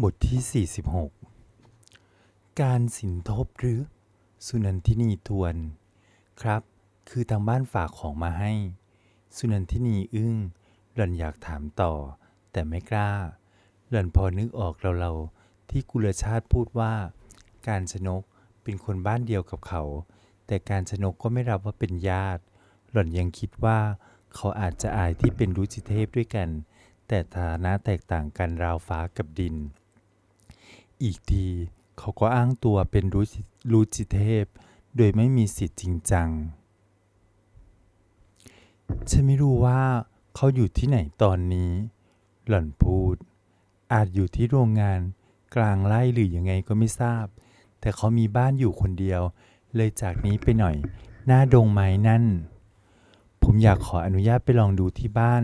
บทที่ 46 การสินทบหรือ สุนันทินีทวน ครับ คือทางบ้านฝากของมาให้ สุนันทินีอึ้งหล่อนอยากถามต่อ แต่ไม่กล้า หล่อนพอนึกออกเราๆที่กุลชาติพูดว่า การชนกเป็นคนบ้านเดียวกับเขา แต่การชนกก็ไม่รับว่าเป็นญาติ หล่อนยังคิดว่า เขาอาจจะอายที่เป็นรุจิเทพด้วยกัน แต่ฐานะแตกต่างกันราวฟ้ากับดิน อีกทีเขาก็อ้างตัวเป็นรุจิรุจิเทพ โดยไม่มีสิทธิ์จริงจัง ฉันไม่รู้ว่าเขาอยู่ที่ไหนตอนนี้ หล่อนพูด อาจอยู่ที่โรงงานกลางไร่หรือยังไงก็ไม่ทราบ แต่เขามีบ้านอยู่คนเดียว เลยจากนี้ไปหน่อย หน้าดงไม้นั่น ผมอยากขออนุญาตไปลองดูที่บ้าน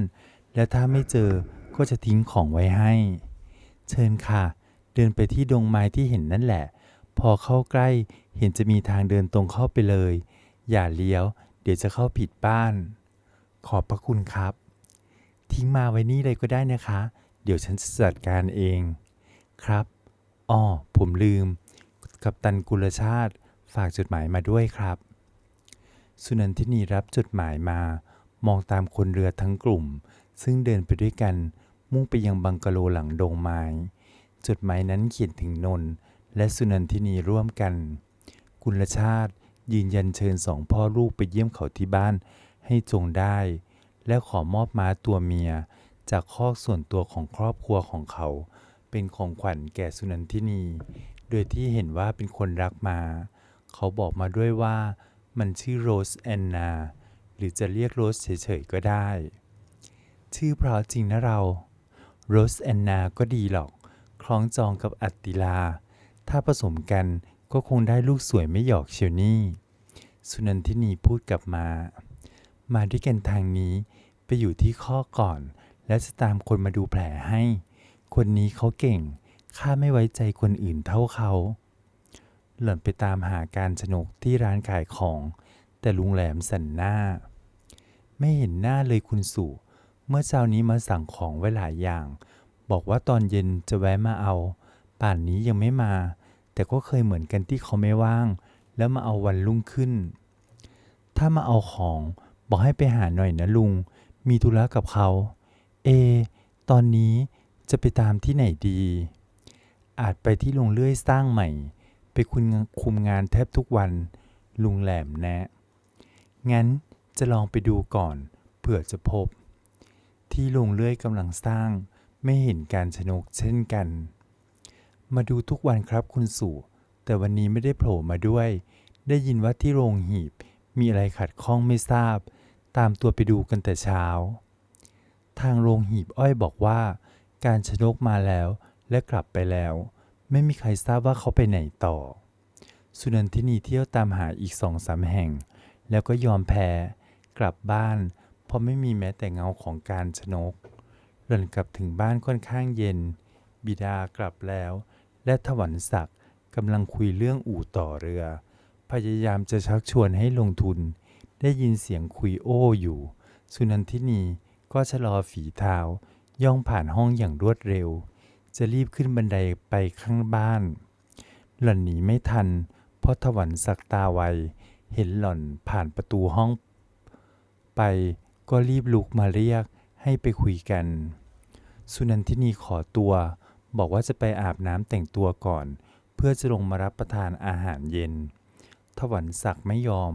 แล้วถ้าไม่เจอก็จะทิ้งของไว้ให้ เชิญค่ะ เดินไปที่ดงไม้ที่เห็นนั่นแหละ พอเข้าใกล้เห็นจะมีทางเดินตรงเข้าไปเลย อย่าเลี้ยว เดี๋ยวจะเข้าผิดบ้าน ขอบพระคุณครับ ทิ้งมาไว้นี่เลยก็ได้นะคะ เดี๋ยวฉันจัดการเอง ครับอ้อผมลืม กับตันกุลชาติฝากจดหมายมาด้วยครับ สุนันทินีรับจดหมายมา มองตามคนเรือทั้งกลุ่ม ซึ่งเดินไปด้วยกัน มุ่งไปยังบังกะโลหลังดงไม้ จดหมายนั้นเขียนถึงนนท์และสุนันทินีร่วมกัน กุลชาติยืนยันเชิญสองพ่อลูกไปเยี่ยมเขาที่บ้านให้จงได้ และขอมอบม้าตัวเมียจากคอกส่วนตัวของครอบครัวของเขา เป็นของขวัญแก่สุนันทินี โดยที่เห็นว่าเป็นคนรักมา เขาบอกมาด้วยว่ามันชื่อโรสแอนนา หรือจะเรียกโรสเฉยๆก็ได้ ชื่อเพราะจริงนะเรา โรสแอนนาก็ดีหรอก ล้องจองกับอัตติลา ถ้าผสมกันก็คงได้ลูกสวยไม่หยอกเชียวนี่ สุนันทินีพูดกลับมา มาด้วยกันทางนี้ไปอยู่ที่ข้อก่อน และจะตามคนมาดูแผลให้ คนนี้เขาเก่ง ข้าไม่ไว้ใจคนอื่นเท่าเขา หล่อนไปตามหาการชนกที่ร้านขายของ แต่ลุงแหลมสันหน้า ไม่เห็นหน้าเลยคุณสุเมื่อเช้านี้มาสั่งของไว้หลายอย่าง บอกว่าตอนเย็นจะแวะมาเอา ป่านนี้ยังไม่มา แต่ก็เคยเหมือนกันที่เขาไม่ว่าง แล้วมาเอาวันรุ่งขึ้น ถ้ามาเอาของบอกให้ไปหาหน่อยนะลุง มีธุระกับเขา เอ ตอนนี้จะไปตามที่ไหนดี อาจไปที่โรงเลื่อยสร้างใหม่ ไปคุณคุมงานแทบทุกวัน ลุงแหลมแนะ งั้นจะลองไปดูก่อน เผื่อจะพบ ที่โรงเลื่อยกำลังสร้าง ไม่เห็นการชนกเช่นกัน มาดูทุกวันครับคุณสู่ แต่วันนี้ไม่ได้โผล่มาด้วย ได้ยินว่าที่โรงหีบมีอะไรขัดข้องไม่ทราบ ตามตัวไปดูกันแต่เช้า ทางโรงหีบอ้อยบอกว่า การชนกมาแล้วและกลับไปแล้ว ไม่มีใครทราบว่าเขาไปไหนต่อ สุนันทินีเที่ยวตามหาอีกสองสามแห่ง แล้วก็ยอมแพ้ กลับบ้าน เพราะไม่มีแม้แต่เงาของการชนก หล่อนกลับถึงบ้านค่อนข้างเย็น บิดากลับแล้ว และถวันศักดิ์กำลังคุยเรื่องอู่ต่อเรือ พยายามจะชักชวนให้ลงทุน ได้ยินเสียงคุยโอ้อยู่ สุนันทินีก็ชะลอฝีเท้า ย่องผ่านห้องอย่างรวดเร็ว จะรีบขึ้นบันไดไปข้างบ้าน หล่อนหนีไม่ทัน เพราะถวันศักตาไว เห็นหล่อนผ่านประตูห้อง ไปก็รีบลุกมาเรียกให้ไปคุยกัน สุนันทินีขอตัว บอกว่าจะไปอาบน้ำแต่งตัวก่อน เพื่อจะลงมารับประทานอาหารเย็น ถวันศักดิ์ไม่ยอม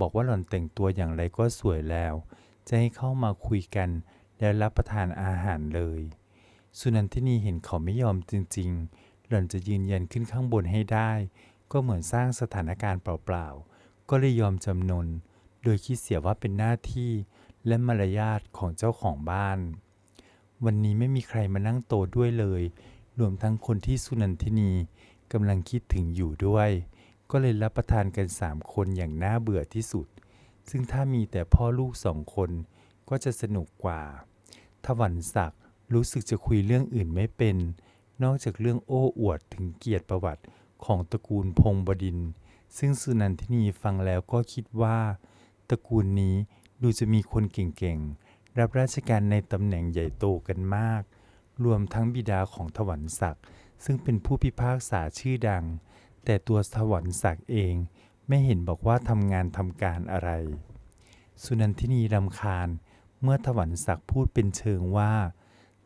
บอกว่าหล่อนแต่งตัวอย่างไรก็สวยแล้ว จะให้เข้ามาคุยกันแล้วรับประทานอาหารเลย สุนันทินีเห็นเขาไม่ยอมจริง ๆ หล่อนจะยืนยันขึ้นข้างบนให้ได้ ก็เหมือนสร้างสถานการณ์เปล่าๆ ก็เลยยอมจำนน โดยคิดเสียว่าเป็นหน้าที่และมารยาทของเจ้าของบ้าน วันนี้ไม่มีใครมานั่งโตด้วยเลย รวมทั้งคนที่สุนันทินีกำลังคิดถึงอยู่ด้วย ก็เลยรับประทานกันสามคนอย่างน่าเบื่อที่สุด ซึ่งถ้ามีแต่พ่อลูกสองคนก็จะสนุกกว่าทวันศักดิ์รู้สึกจะคุยเรื่องอื่นไม่เป็น นอกจากเรื่องโอ้อวดถึงเกียรติประวัติของตระกูลพงบดิน ซึ่งสุนันทินีฟังแล้วก็คิดว่า ตระกูลนี้ดูจะมีคนเก่งๆ รับราชการในตำแหน่งใหญ่โตกันมาก รวมทั้งบิดาของถวันศักดิ์ซึ่งเป็นผู้พิพากษาชื่อดัง แต่ตัวถวันศักดิ์เองไม่เห็นบอกว่าทำงานทำการอะไร สุนันทินีรำคาญเมื่อถวันศักดิ์พูดเป็นเชิงว่า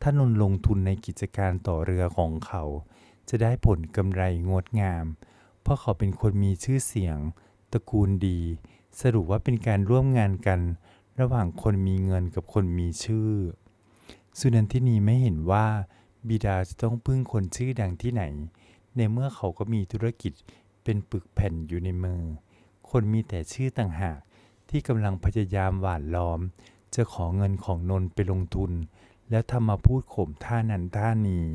ถ้านนลงทุนในกิจการต่อเรือของเขา จะได้ผลกำไรงดงาม เพราะเขาเป็นคนมีชื่อเสียง ตระกูลดี สรุปว่าเป็นการร่วมงานกัน ระหว่างคนมีเงินกับคนมีชื่อ สุนันทินีไม่เห็นว่าบิดาจะต้องพึ่งคนชื่อดังที่ไหน ในเมื่อเขาก็มีธุรกิจเป็นปึกแผ่นอยู่ในมือ คนมีแต่ชื่อต่างหากที่กำลังพยายามหว่านล้อม จะขอเงินของนนไปลงทุน แล้วทำมาพูดข่มท่านั้นท่านี้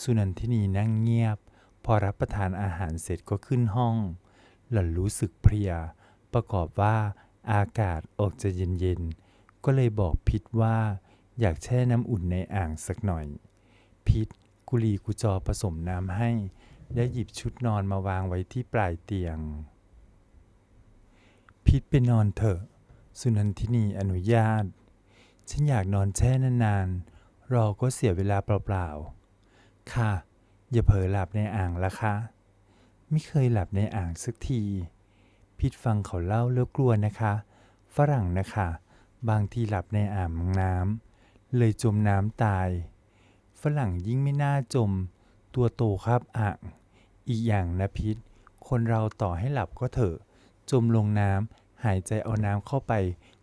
สุนันทินีนั่งเงียบ พอรับประทานอาหารเสร็จก็ขึ้นห้อง หล่อนรู้สึกเพลีย ประกอบว่า อากาศออกจะเย็นๆ ก็เลยบอกพิษว่า อยากแช่น้ำอุ่นในอ่างสักหน่อย พิษกุลีกุจอผสมน้ำให้ และหยิบชุดนอนมาวางไว้ที่ปลายเตียง พิษไปนอนเถอะ สุนันทินีอนุญาต ฉันอยากนอนแช่นานๆ รอก็เสียเวลาเปล่าๆ ค่ะ อย่าเผลอหลับในอ่างละคะ ไม่เคยหลับในอ่างสักที พิษฟังเขาเล่าแล้วกลัวนะคะ ฝรั่งนะคะ บางทีหลับในอ่างน้ำเลยจมน้ำตาย ฝรั่งยิ่งไม่น่าจม ตัวโตครับอ่างอีกอย่างนะพิษคนเราต่อให้หลับก็เถอะ จมลงน้ำหายใจเอาน้ำเข้าไป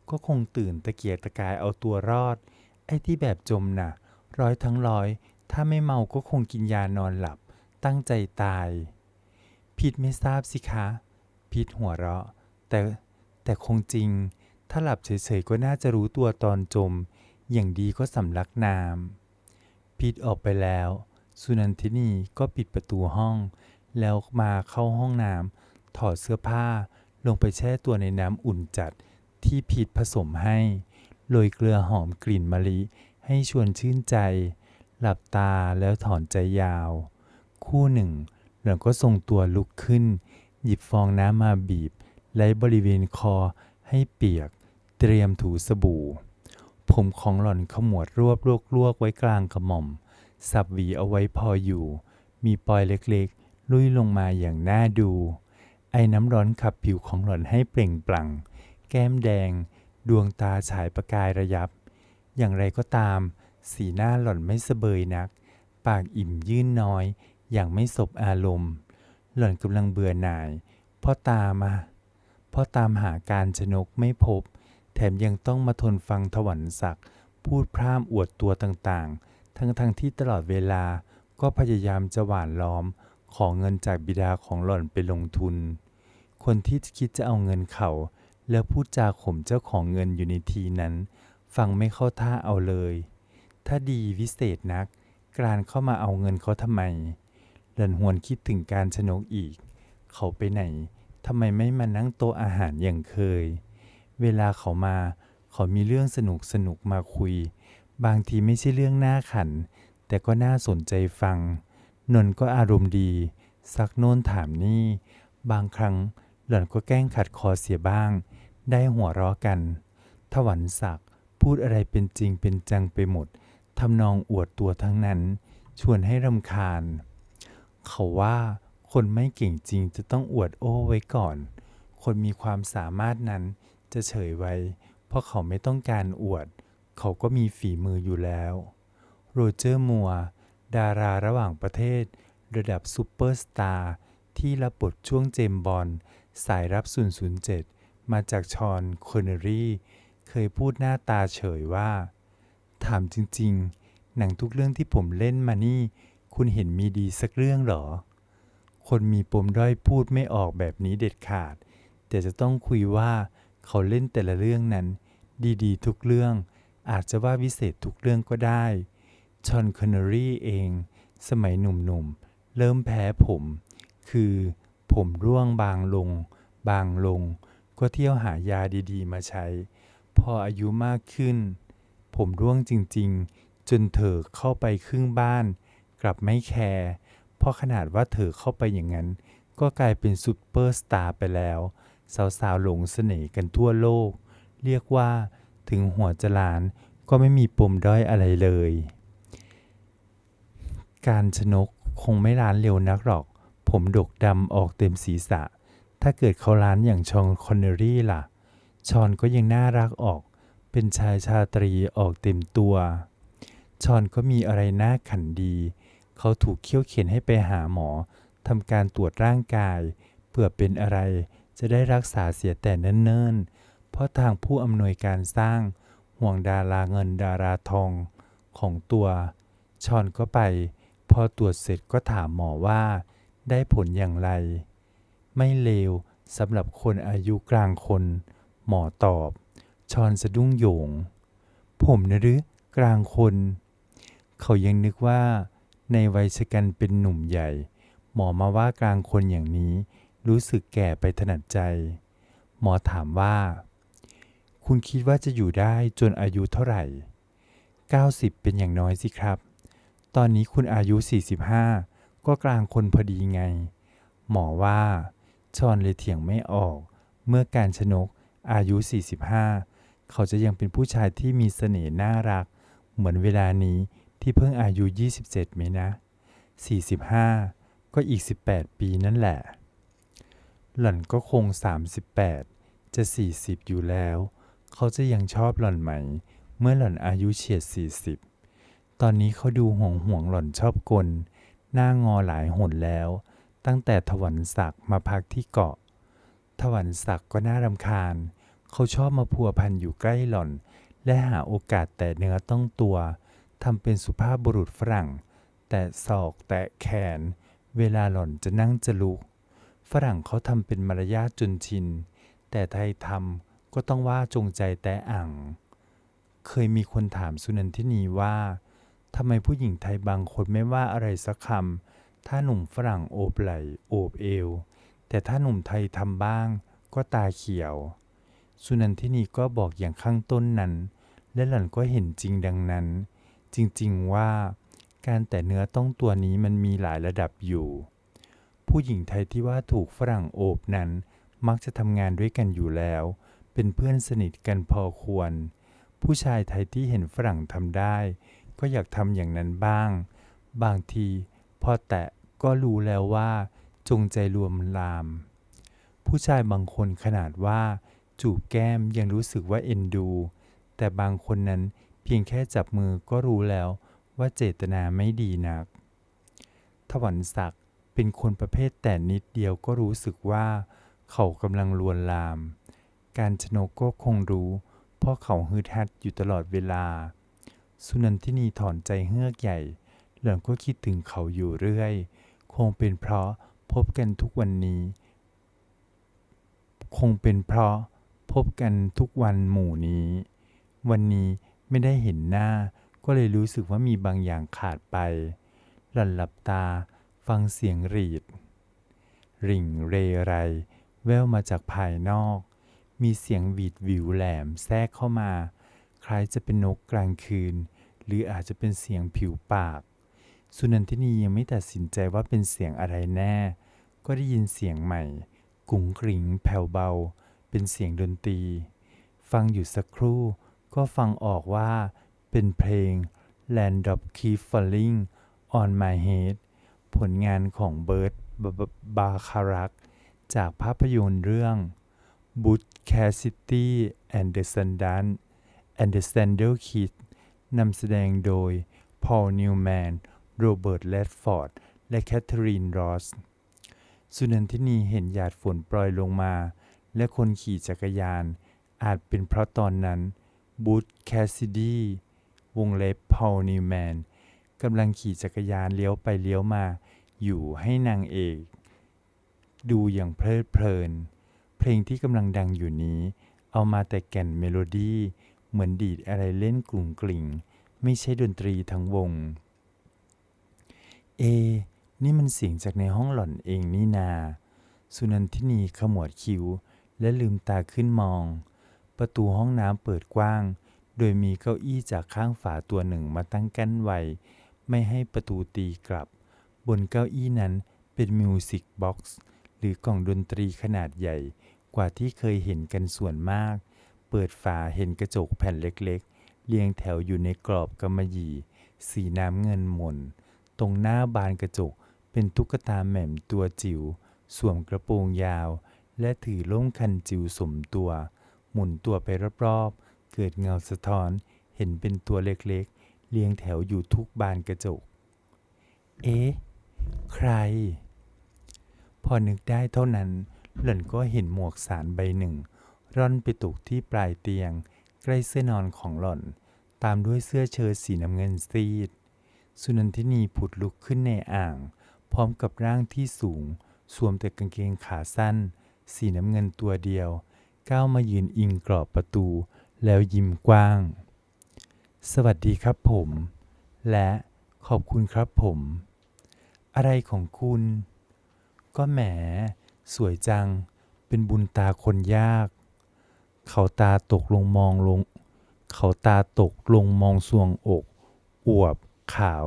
ก็คงตื่นตะเกียกตะกายเอาตัวรอด ไอ้ที่แบบจมน่ะ ร้อยทั้งร้อย ถ้าไม่เมาก็คงกินยานอนหลับ ตั้งใจตาย พิษไม่ทราบสิคะ พิษหัวเราะ แต่แต่คงจริง ถ้าหลับเฉยๆก็น่าจะรู้ตัวตอนจม อย่างดีก็สำลักน้ำพิษออกไปแล้ว สุนันทินีก็ปิดประตูห้อง แล้วมาเข้าห้องน้ำถอดเสื้อผ้าลงไปแช่ตัวในน้ำอุ่นจัดที่พิษผสมให้โรยเกลือหอมกลิ่นมะลิให้ชวนชื่นใจ หลับตาแล้วถอนใจยาว คู่หนึ่งหล่อนก็ทรงตัวลุกขึ้น หยิบฟองน้ำมาบีบไล้บริเวณคอให้เปียก เตรียมถูสบู่ ผมของหล่อนขมวดรวบลวกๆไว้กลางกระหม่อม สับหวีเอาไว้พออยู่ มีปอยเล็กๆ ลุยลงมาอย่างน่าดู ไอ้น้ำร้อนขับผิวของหล่อนให้เปล่งปลั่ง แก้มแดง ดวงตาฉายประกายระยับ อย่างไรก็ตาม สีหน้าหล่อนไม่เสเบยนัก ปากอิ่มยื่นน้อย อย่างไม่สบอารมณ์ หล่อนกำลังเบื่อหน่าย พ่อตามมา พ่อตามหาการชนกไม่พบ แถมยังต้องมาทนฟังถวันศักดิ์พูดพร่ำอวดตัวต่างๆ ทั้งๆทที่ตลอดเวลาก็พยายามจะหว่านล้อม ขอเงินจากบิดาของหล่อนไปลงทุน คนที่คิดจะเอาเงินเขาแล้วพูดจาข่มเจ้าของเงินอยู่ในทีนั้น ฟังไม่เข้าท่าเอาเลย ถ้าดีวิเศษนัก กรานเข้ามาเอาเงินเขาทำไม หล่อนหวนคิดถึงการชนกอีก เขาไปไหนทำไมไม่มานั่งโต๊ะอาหารอย่างเคย เวลาเขามา เขามีเรื่องสนุกสนุกมาคุย บางทีไม่ใช่เรื่องน่าขัน แต่ก็น่าสนใจฟัง นนท์ก็อารมณ์ดี ซักโน่นถามนี่ บางครั้งหล่อนก็แกล้งขัดคอเสียบ้าง ได้หัวเราะกัน ถวันศักดิ์พูดอะไรเป็นจริงเป็นจังไปหมด ทำนองอวดตัวทั้งนั้น ชวนให้รำคาญ เขาว่าคนไม่เก่งจริงจะต้องอวดโอ้ไว้ก่อน คนมีความสามารถนั้นจะเฉยไว้ เพราะเขาไม่ต้องการอวด เขาก็มีฝีมืออยู่แล้ว โรเจอร์มัวร์ดาราระหว่างประเทศ ระดับซูเปอร์สตาร์ที่รับบทช่วงเจมบอลสายรับ 007 มาจากชอนคอนเนอรีเคยพูดหน้าตาเฉยว่า ถามจริงๆ หนังทุกเรื่องที่ผมเล่นมานี่ คุณเห็นมีดีสักเรื่องหรอ คนมีปมด้อยพูดไม่ออกแบบนี้เด็ดขาด แต่จะต้องคุยว่าเขาเล่นแต่ละเรื่องนั้น ดีๆ ทุกเรื่อง อาจจะว่าวิเศษทุกเรื่องก็ได้ ชอนคอนเนอรี่เอง สมัยหนุ่มๆ เริ่มแพ้ผม คือผมร่วงบางลง บางลง ก็เที่ยวหายาดีๆ มาใช้ พออายุมากขึ้น ผมร่วงจริงๆ จนเธอเข้าไปครึ่งบ้าน กลับไม่แคร์เพราะขนาดว่าเธอเข้าไปอย่างนั้น ก็กลายเป็นซูเปอร์สตาร์ไปแล้ว สาวๆหลงเสน่ห์กันทั่วโลก เรียกว่าถึงหัวจะล้านก็ไม่มีปมด้อยอะไรเลย การชนกคงไม่ล้านเร็วนักหรอก ผมดกดำออกเต็มศีรษะ ถ้าเกิดเขาล้านอย่างชองคอนเนอรี่ล่ะ ชอนก็ยังน่ารักออก เป็นชายชาตรีออกเต็มตัว ชอนก็มีอะไรน่าขันดี เขาถูกเคี่ยวเข็นให้ไปหาหมอทำการตรวจร่างกายเผื่อเป็นอะไรจะได้รักษาเสียแต่เนิ่นๆ เพราะทางผู้อำนวยการสร้างห่วงดาราเงินดาราทองของตัวชอนก็ไป พอตรวจเสร็จก็ถามหมอว่า ได้ผลอย่างไร ไม่เลวสำหรับคนอายุกลางคน หมอตอบ ชอนสะดุ้งโยง ผมนะหรือกลางคน เขายังนึกว่า ในวัยชกันเป็นหนุ่มใหญ่ หมอมาว่ากลางคนอย่างนี้ รู้สึกแก่ไปถนัดใจ หมอถามว่า คุณคิดว่าจะอยู่ได้จนอายุเท่าไหร่ 90 เป็นอย่างน้อยสิครับ ตอนนี้คุณอายุ 45 ก็กลางคนพอดีไง หมอว่าชอนเลยเถียงไม่ออก เมื่อการชนกอายุ 45 เขาจะยังเป็นผู้ชายที่มีเสน่ห์น่ารัก เหมือนเวลานี้ ที่เพิ่งอายุ 27ไหมนะ 45 ก็อีก 18 ปีนั่นแหละ หล่อนก็คง 38 จะ 40 อยู่แล้ว เขาจะยังชอบหล่อนไหม เมื่อหล่อนอายุเฉียด 40 ตอนนี้เขาดูห่วงห่วงหล่อนชอบกล หน้างอหลายหนแล้ว ตั้งแต่ถวันศักดิ์มาพักที่เกาะ ถวันศักดิ์ก็น่ารำคาญ เขาชอบมาพัวพันอยู่ใกล้หล่อน และหาโอกาสแต่เนื้อต้องตัว ทำเป็นสุภาพบุรุษฝรั่ง แต่ศอกแตะแขน เวลาหล่อนจะนั่งจะลุก ฝรั่งเขาทำเป็นมารยาทจนชิน แต่ไทยทำก็ต้องว่าจงใจแต่อ่างเคยมีคนถามสุนันทินีว่าทำไมผู้หญิงไทยบางคนไม่ว่าอะไรสักคำถ้าหนุ่มฝรั่งโอบไหลโอบเอว แต่ถ้าหนุ่มไทยทำบ้างก็ตาเขียว สุนันทินีก็บอกอย่างข้างต้นนั้น และหล่อนก็เห็นจริงดังนั้น จริงๆว่า การแต่เนื้อต้องตัวนี้มันมีหลายระดับอยู่ ผู้หญิงไทยที่ว่าถูกฝรั่งโอบนั้น มักจะทำงานด้วยกันอยู่แล้ว เป็นเพื่อนสนิทกันพอควร ผู้ชายไทยที่เห็นฝรั่งทำได้ ก็อยากทำอย่างนั้นบ้าง บางทีพอแตะก็รู้แล้วว่าจงใจรวมลาม ผู้ชายบางคนขนาดว่า จูบแก้มยังรู้สึกว่าเอ็นดู แต่บางคนนั้น เพียงแค่จับมือก็รู้แล้วว่าเจตนาไม่ดีนัก ถวันศักดิ์เป็นคนประเภทแต่นิดเดียวก็รู้สึกว่า เขากำลังลวนลาม การชนกก็คงรู้ เพราะเขาฮึดฮัดอยู่ตลอดเวลา สุนันทินีถอนใจเฮือกใหญ่ หล่อนก็คิดถึงเขาอยู่เรื่อย คงเป็นเพราะพบกันทุกวันนี้ คงเป็นเพราะพบกันทุกวันหมู่นี้ วันนี้ ไม่ได้เห็นหน้า ก็เลยรู้สึกว่ามีบางอย่างขาดไป หล่อนหลับตาฟังเสียงรีด ริ่งเรไร แววมาจากภายนอก มีเสียงหวีดวิวแหลมแทรกเข้ามา คล้ายจะเป็นนกกลางคืน หรืออาจจะเป็นเสียงผิวปาก สุนันทินียังไม่ตัดสินใจว่าเป็นเสียงอะไรแน่ ก็ได้ยินเสียงใหม่ กุ๋งกริ๋งแผ่วเบา เป็นเสียงดนตรี ฟังอยู่สักครู่ ก็ฟังออกว่าเป็นเพลง Land of Keep Falling on My Head ผลงานของเบิร์ตบาคารัก จากภาพยนตร์เรื่อง Butch Cassidy and the Sundance and the Sandal Kid นำแสดงโดย Paul Newman โรเบิร์ตแรดฟอร์ด และแคทเธอรีน รอส สุนันทินีเห็นหยาดฝนโปรยลงมา และคนขี่จักรยาน อาจเป็นเพราะตอนนั้น บูธแคสซิดีวงเล็บพอลนิวแมนกำลังขี่จักรยานเลี้ยวไปเลี้ยวมา อยู่ให้นางเอก ดูอย่างเพลิดเพลิน เพลงที่กำลังดังอยู่นี้ เอามาแต่แก่นเมโลดี้เหมือนดีดอะไรเล่นกลุ่งกลิ่ง ไม่ใช่ดนตรีทั้งวง เอ นี่มันเสียงจากในห้องหล่อนเองนี่นา สุนันทินีขมวดคิ้ว และลืมตาขึ้นมอง ประตูห้องน้ำเปิดกว้าง โดยมีเก้าอี้จากข้างฝาตัวหนึ่งมาตั้งกั้นไว้ ไม่ให้ประตูตีกลับ บนเก้าอี้นั้นเป็นมิวสิกบ็อกซ์หรือกล่องดนตรีขนาดใหญ่กว่าที่เคยเห็นกันส่วนมาก เปิดฝาเห็นกระจกแผ่นเล็กๆ เรียงแถวอยู่ในกรอบกำมะหยี่ สีน้ำเงินหม่น ตรงหน้าบานกระจกเป็นตุ๊กตาแหม่มตัวจิ๋ว สวมกระโปรงยาว และถือล่มคันจิ๋วสมตัว มุนตัวไปรอบๆ เกิดเงาสะท้อนเห็นเป็นตัวเล็กๆ เรียงแถวอยู่ทุกบานกระจก เอ๊ะ ใคร พอนึกได้เท่านั้น หล่อนก็เห็นหมวกสารใบหนึ่ง ร่อนไปตกที่ปลายเตียง ใกล้เสื้อนอนของหล่อน ตามด้วยเสื้อเชิ้ตสีน้ำเงินซีด สุนันทินีผุดลุกขึ้นในอ่าง พร้อมกับร่างที่สูง สวมแต่กางเกงขาสั้น สีน้ำเงินตัวเดียว ก้าวมายืนอิงกรอบประตู แล้วยิ้มกว้าง สวัสดีครับผม และขอบคุณครับผม อะไรของคุณ ก็แหม สวยจัง เป็นบุญตาคนยาก เขาตาตกลงมองลง เขาตาตกลงมองสวงอก อวบขาว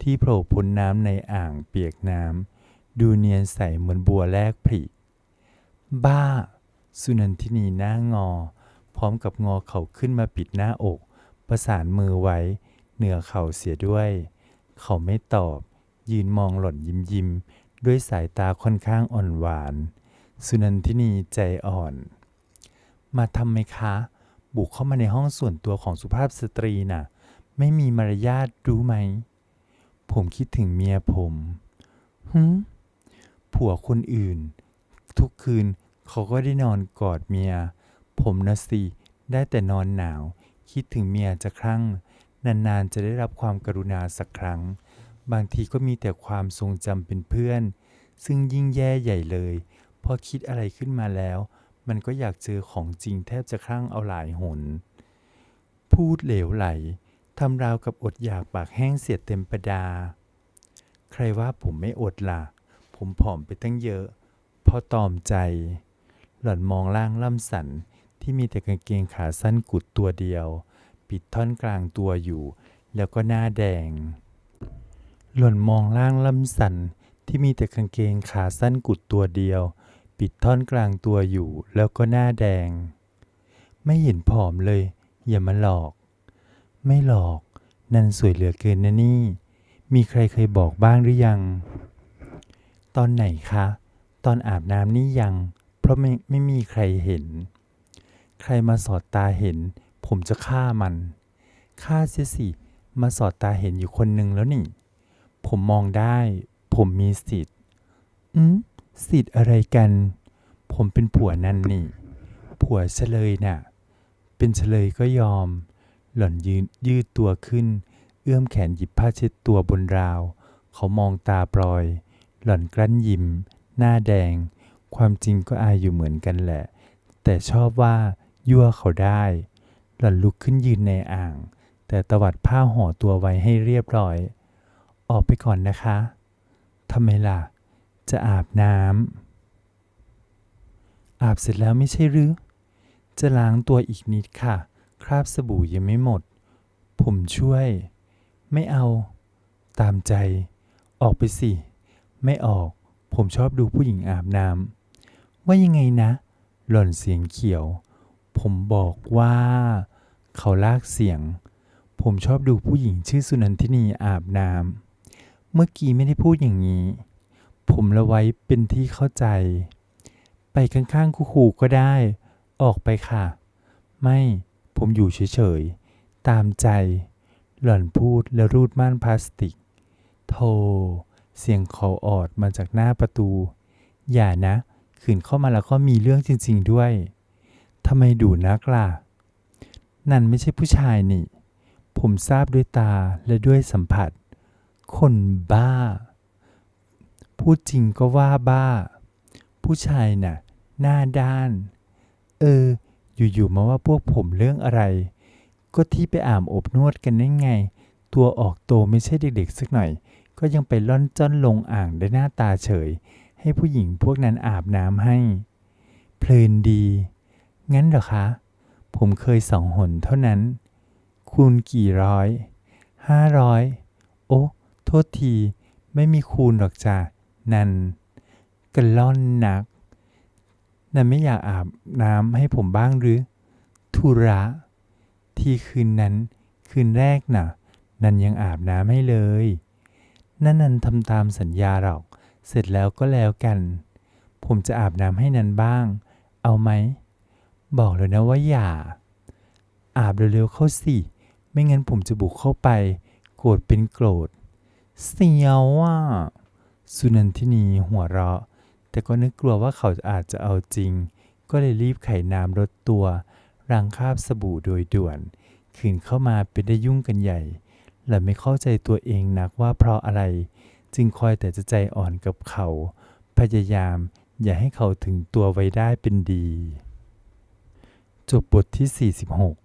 ที่โผล่พ้นน้ำในอ่างเปียกน้ำ ดูเนียนใสเหมือนบัวแลกผลิบ้า สุนันทินีหน้างอ พร้อมกับงอเข่าขึ้นมาปิดหน้าอก ประสานมือไว้ เหนือเข่าเสียด้วย เขาไม่ตอบ ยืนมองหล่อนยิ้มยิ้มด้วยสายตาค่อนข้างอ่อนหวาน สุนันทินีใจอ่อน มาทำไหมคะ บุกเข้ามาในห้องส่วนตัวของสุภาพสตรีน่ะ ไม่มีมารยาทรู้ไหม ผมคิดถึงเมียผม หืมผัวคนอื่น ทุกคืน เขาก็ได้นอนกอดเมีย ผมนะสิ ได้แต่นอนหนาว คิดถึงเมียจะครั้งนานๆจะได้รับความกรุณาสักครั้ง บางทีก็มีแต่ความทรงจำเป็นเพื่อน ซึ่งยิ่งแย่ใหญ่เลย พอคิดอะไรขึ้นมาแล้ว มันก็อยากเจอของจริงแทบจะคลั่งเอาหลายหน พูดเหลวไหลทำราวกับอดอยากปากแห้งเสียเต็มประดา ใครว่าผมไม่อดล่ะ ผมผอมไปตั้งเยอะ พอตอมใจ หล่อนมองล่างล่ำสันที่มีแต่กางเกงขาสั้นกุดตัวเดียว ปิดท่อนกลางตัวอยู่ แล้วก็หน้าแดง หล่อนมองล่างล่ำสันที่มีแต่กางเกงขาสั้นกุดตัวเดียว ปิดท่อนกลางตัวอยู่ แล้วก็หน้าแดง ไม่เห็นผอมเลย อย่ามาหลอก ไม่หลอก นันสวยเหลือเกินนะนี่ มีใครเคยบอกบ้างหรือยัง ตอนไหนคะ ตอนอาบน้ำนี่ยัง เพราะไม่ไม่มีใครเห็น ใครมาสอดตาเห็น ผมจะฆ่ามัน ฆ่าเสียสิ มาสอดตาเห็นอยู่คนหนึ่งแล้วนี่ ผมมองได้ ผมมีสิทธิ์ อืมสิทธิ์อะไรกัน ผมเป็นผัวนั่นนี่ ผัวเฉลยน่ะ เป็นเฉลยก็ยอม หล่อนยืนยืดตัวขึ้น เอื้อมแขนหยิบผ้าเช็ดตัวบนราว เขามองตาปลอย หล่อนกลั้นยิ้ม หน้าแดง ความจริงก็อายอยู่เหมือนกันแหละ แต่ชอบว่ายั่วเขาได้ หล่อนลุกขึ้นยืนในอ่าง แต่ตวัดผ้าห่อตัวไว้ให้เรียบร้อย ออกไปก่อนนะคะทำไมล่ะ จะอาบน้ำอาบเสร็จแล้วไม่ใช่หรือ จะล้างตัวอีกนิดค่ะ คราบสบู่ยังไม่หมด ผมช่วย ไม่เอา ตามใจ ออกไปสิ ไม่ออก ผมชอบดูผู้หญิงอาบน้ำ ว่ายังไงนะ หล่อนเสียงเขียว ผมบอกว่า เขาลากเสียง ผมชอบดูผู้หญิงชื่อสุนันทินีอาบน้ำเมื่อกี้ไม่ได้พูดอย่างนี้ ผมละไว้เป็นที่เข้าใจ ไปข้างๆคู่ๆก็ได้ ออกไปค่ะ ไม่ผมอยู่เฉยๆ ตามใจ หล่อนพูดแล้วรูดม่านพลาสติกโธ่เสียงเขาออดมาจากหน้าประตู อย่านะ ขืนเข้ามาแล้วก็มีเรื่องจริง ๆด้วยทำไมดูนักล่ะ นั่นไม่ใช่ผู้ชายนี่ ผมทราบด้วยตาและด้วยสัมผัส คนบ้า พูดจริงก็ว่าบ้า ผู้ชายน่ะ หน้าด้าน เออ อยู่ๆมาว่าพวกผมเรื่องอะไร ก็ที่ไปอาบอบนวดกันนั่นไง ตัวออกโตไม่ใช่เด็กๆสักหน่อย ก็ยังไปล่อนจ้อนลงอ่างได้หน้าตาเฉย ให้ผู้หญิงพวกนั้นอาบน้ำให้ เพลินดี งั้นเหรอคะ ผมเคยสองหนเท่านั้น คูณกี่ร้อย ห้าร้อย โอ้ โทษที ไม่มีคูณหรอกจ้ะ นันกันล่อนนัก นันไม่อยากอาบน้ำให้ผมบ้างหรือธุระ ที่คืนนั้น คืนแรกน่ะ นันยังอาบน้ำให้เลยนั่นนันทำตามสัญญาหรอก เสร็จแล้วก็แล้วกัน ผมจะอาบน้ำให้นันบ้าง เอาไหม บอกเลยนะว่าอย่า อาบเร็วๆเข้าสิ ไม่งั้นผมจะบุกเข้าไป โกรธเป็นโกรธ เสียวอะ สุนันทินีหัวเราะ แต่ก็นึกกลัวว่าเขาอาจจะเอาจริง ก็เลยรีบไขน้ำลดตัวรังคาบสบู่โดยด่วน ขืนเข้ามาเป็นได้ยุ่งกันใหญ่และไม่เข้าใจตัวเองนักว่าเพราะอะไร จึงคอยแต่จะใจอ่อนกับเขา พยายามอย่าให้เขาถึงตัวไว้ได้เป็นดี จบบทที่ 46